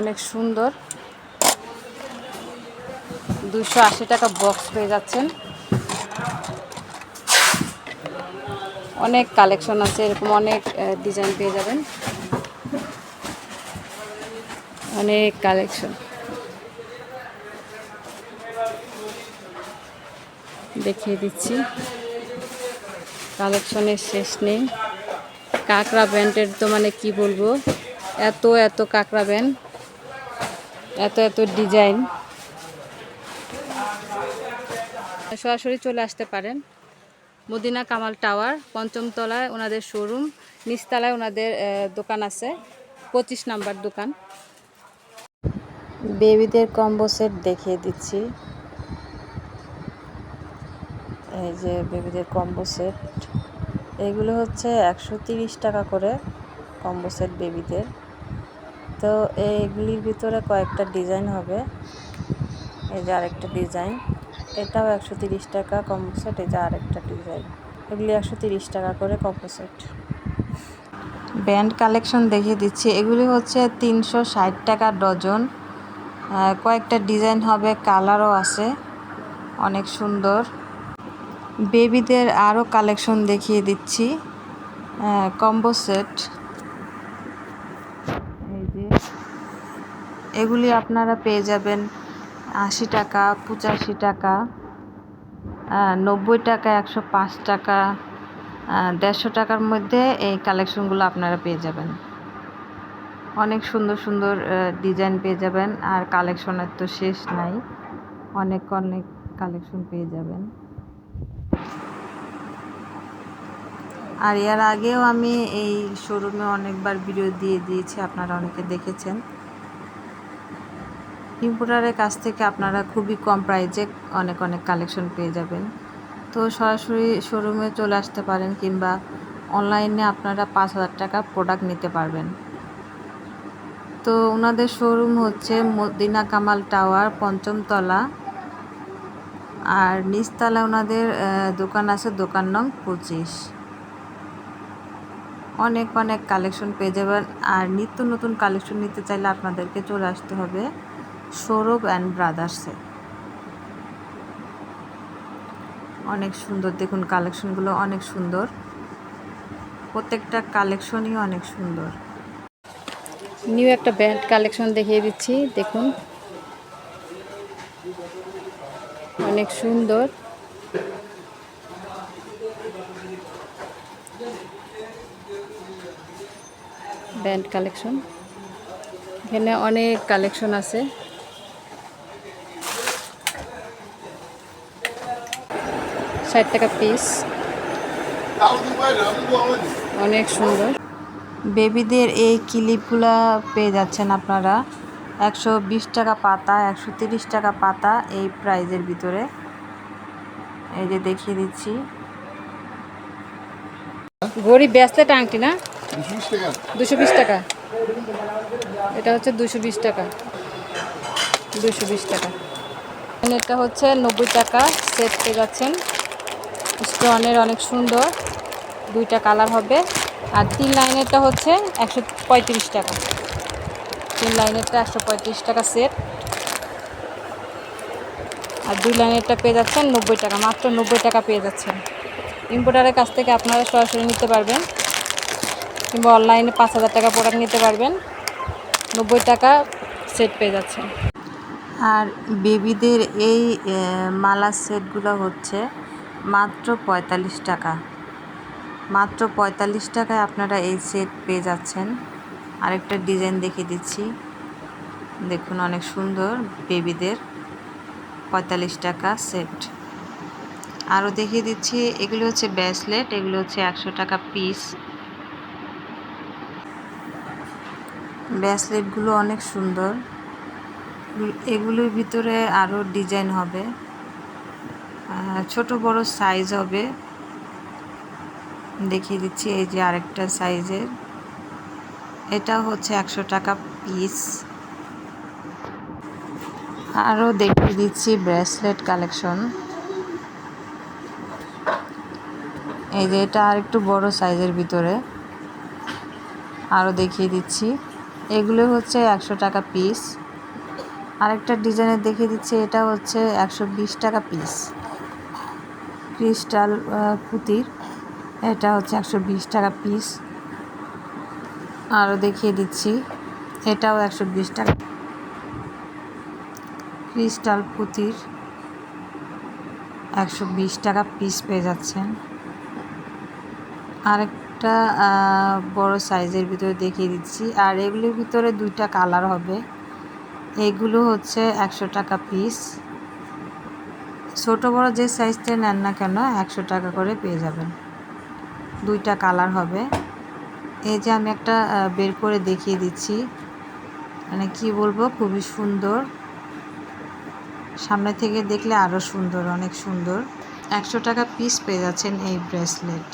অনেক সুন্দর। দুশো আশি টাকা বক্স পেয়ে যাচ্ছেন। অনেক কালেকশন আছে, এরকম অনেক ডিজাইন পেয়ে যাবেন। অনেক কালেকশন দেখিয়ে দিচ্ছি। কালেকশনের শেষ নেই। কাঁকড়া ব্যান্ডের তো মানে কি বলব? এত এত কাঁকড়া ব্যান্ড এত এত ডিজাইন। সরাসরি চলে আসতে পারেন। মদিনা কামাল টাওয়ার, পঞ্চম তলায় ওনাদের শোরুম, নিচতলায় ওনাদের দোকান আছে, পঁচিশ নাম্বার দোকান। বেবিদের কম্বো সেট দেখিয়ে দিচ্ছি। এই যে বেবিদের কম্বো সেট। এগুলো হচ্ছে একশো টাকা করে কম্বো সেট বেবিদের। তো এইগুলির ভিতরে কয়েকটা ডিজাইন হবে। এই যে আরেকটা ডিজাইন। এটাও একশো তিরিশ টাকা কম্বো সেট এই যে আরেকটা ডিজাইন। এগুলি একশো তিরিশ টাকা করে কম্বো সেট ব্যান্ড কালেকশন দেখিয়ে দিচ্ছি। এগুলি হচ্ছে তিনশো ষাট টাকা ডজন। কয়েকটা ডিজাইন হবে, কালারও আছে, অনেক সুন্দর। বেবিদের আরও কালেকশন দেখিয়ে দিচ্ছি। কম্বো সেট এই যে এগুলি আপনারা পেয়ে যাবেন আশি টাকা, পঁচাশি টাকা নব্বই টাকা, একশো পাঁচ টাকা দেড়শো টাকার মধ্যে এই কালেকশনগুলো আপনারা পেয়ে যাবেন। অনেক সুন্দর সুন্দর ডিজাইন পেয়ে যাবেন আর কালেকশনের তো শেষ নাই। অনেক অনেক কালেকশন পেয়ে যাবেন। আর এর আগেও আমি এই শোরুমে অনেকবার ভিডিও দিয়ে দিয়েছি, আপনারা অনেকে দেখেছেন। ইম্পোর্টারের কাছ থেকে আপনারা খুবই কম প্রাইজে অনেক অনেক কালেকশন পেয়ে যাবেন। তো সরাসরি শোরুমে চলে আসতে পারেন কিংবা অনলাইনে আপনারা পাঁচ হাজার টাকা প্রোডাক্ট নিতে পারবেন। তো ওনাদের শোরুম হচ্ছে মদিনা কামাল টাওয়ার, পঞ্চম তলা। আর নিচতলা ওনাদের দোকান আছে দোকান নং পঁচিশ। অনেক অনেক কালেকশন পেয়ে যাবেন। আর নিত্য নতুন কালেকশন নিতে চাইলে আপনাদেরকে চলে আসতে হবে। সৌরভ অ্যান্ড ব্রাদার্সে অনেক সুন্দর, দেখুন কালেকশনগুলো অনেক সুন্দর। প্রত্যেকটা কালেকশনই অনেক সুন্দর। নিউ একটা ব্যান্ড কালেকশন দেখিয়ে দিচ্ছি, দেখুন। অনেক সুন্দর। ব্যান্ড কালেকশন এখানে অনেক কালেকশন আছে। ষাট টাকা পিস অনেক সুন্দর। বেবিদের এই ক্লিপগুলা পেয়ে যাচ্ছেন আপনারা। একশো বিশ টাকা পাতা, একশো তিরিশ টাকা পাতা এই প্রাইজের ভিতরে। এই যে দেখিয়ে দিচ্ছি। গরিব ব্যাসলেট আংটি না? দুশো বিশ টাকা। এটা হচ্ছে দুশো বিশ টাকা। দুশো বিশ টাকা। এটা হচ্ছে নব্বই টাকা। সেট পেয়ে যাচ্ছেন। স্টোনের অনেক সুন্দর। দুইটা কালার হবে। আর তিন লাইনেরটা হচ্ছে একশো পঁয়ত্রিশ টাকা। তিন লাইনেরটা একশো পঁয়ত্রিশ টাকা সেট। আর দুই লাইনেরটা পেয়ে যাচ্ছেন নব্বই টাকা। মাত্র নব্বই টাকা পেয়ে যাচ্ছেন। ইম্পোর্টারের কাছ থেকে আপনারা সরাসরি নিতে পারবেন। কিংবা অনলাইনে পাঁচ হাজার টাকা প্রোডাক্ট নিতে পারবেন। নব্বই টাকা সেট পেয়ে যাচ্ছেন। আর বেবিদের এই মালা সেটগুলো হচ্ছে মাত্র পঁয়তাল্লিশ টাকা। মাত্র পঁয়তাল্লিশ টাকায় আপনারা এই সেট পেয়ে যাচ্ছেন। আরেকটা ডিজাইন দেখিয়ে দিচ্ছি। দেখুন অনেক সুন্দর বেবিদের পঁয়তাল্লিশ টাকা সেট আরও দেখিয়ে দিচ্ছি, এগুলো হচ্ছে ব্রেসলেট এগুলো হচ্ছে একশো টাকা পিস ব্রেসলেটগুলো অনেক সুন্দর। এগুলোর ভিতরে আরও ডিজাইন হবে। ছোট বড় সাইজ হবে। দেখিয়ে দিচ্ছি, এই যে আরেকটা সাইজের এটা হচ্ছে একশো টাকা পিস আরও দেখিয়ে দিচ্ছি ব্রেসলেট কালেকশন এই যে এটা আর একটু বড় সাইজের ভিতরে। আরও দেখিয়ে দিচ্ছি। এগুলো হচ্ছে একশো টাকা পিস আরেকটা ডিজাইনের দেখিয়ে দিচ্ছি, এটা হচ্ছে একশো বিশ টাকা পিস ক্রিস্টাল পুঁতির। এটা হচ্ছে একশো বিশ টাকা পিস আরও দেখিয়ে দিচ্ছি। এটাও একশো বিশ টাকা। ক্রিস্টাল পুঁতির একশো বিশ টাকা পিস পেয়ে যাচ্ছেন। আরেকটা বড় সাইজের ভিতরে দেখিয়ে দিচ্ছি। আর এগুলির ভিতরে দুইটা কালার হবে। এগুলো হচ্ছে একশো টাকা পিস ছোট বড় যে সাইজটা নেন না কেন একশো টাকা করে পেয়ে যাবেন। দুইটা কালার হবে। এই যে আমি একটা বের করে দেখিয়ে দিচ্ছি। মানে কি বলব, খুবই সুন্দর। সামনে থেকে দেখলে আরও সুন্দর, অনেক সুন্দর। একশো টাকা পিস পেয়ে যাচ্ছেন এই ব্রেসলেট